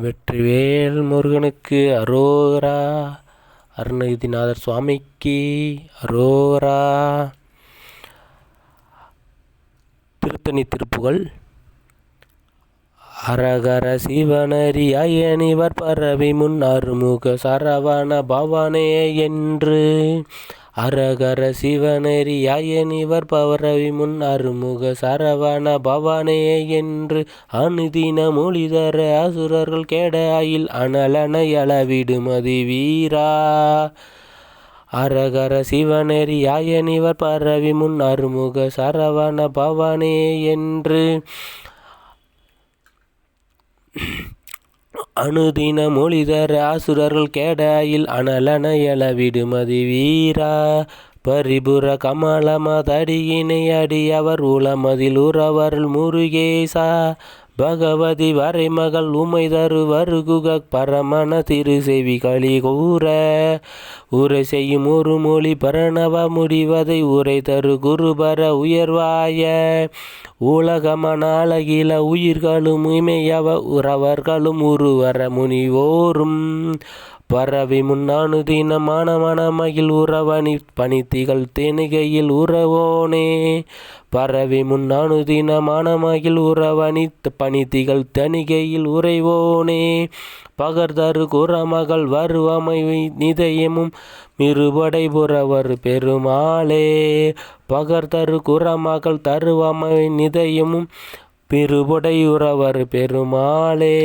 வெற்றிவேல் முருகனுக்கு அரோரா அருணகிரிநாதர் சுவாமிக்கு அரோரா திருத்தணி திருப்புகள். அரகர சிவனரியனிவர் பரவி முன் அருமுக சரவண பவனே என்று. அரகர சிவநெறியாயனிவர் பவரவி முன் அருமுக சரவண பவனே என்று அனுதின மொழிதர அசுரர்கள் கேடாயில் அனலனை அளவிடுமதி வீரா அரகர சிவநெறியாயனிவர் பரவி முன் அருமுக சரவண பவனே என்று அனுதின மொழிதர அசுரர்கள் கேடாயில் அனலன எழவிடுமதி வீரா பரிபுர கமலமதடியினை அடியவர் உளமதில் உறவருள் முருகேசா பகவதி வரைமகள் உமை தரு வருகுக பரமண திரு செவி களி கூற. உரை செய்யும் ஒரு மொழி பரணவ முடிவதை உரை தரு குருபர உயர்வாய. உலகமனாலகில உயிர்களும் இமையவ உறவர்களும் உருவர முனிவோரும். பரவி முன்னானு தினமான மனமகில் உறவணி பணித்திகள் தேனிகையில் உறவோனே. பரவி முன்னானு மகில் மகிழ் உறவணி பணித்திகள் தணிகையில் உறைவோனே. பகர்தரு குறமகள் வருவமை நிதயமும் மிருபடை புறவர் பெருமாளே. பகர்தரு குறமகள் தருவமை நிதயமும் பெருபடையுறவர் பெருமாளே.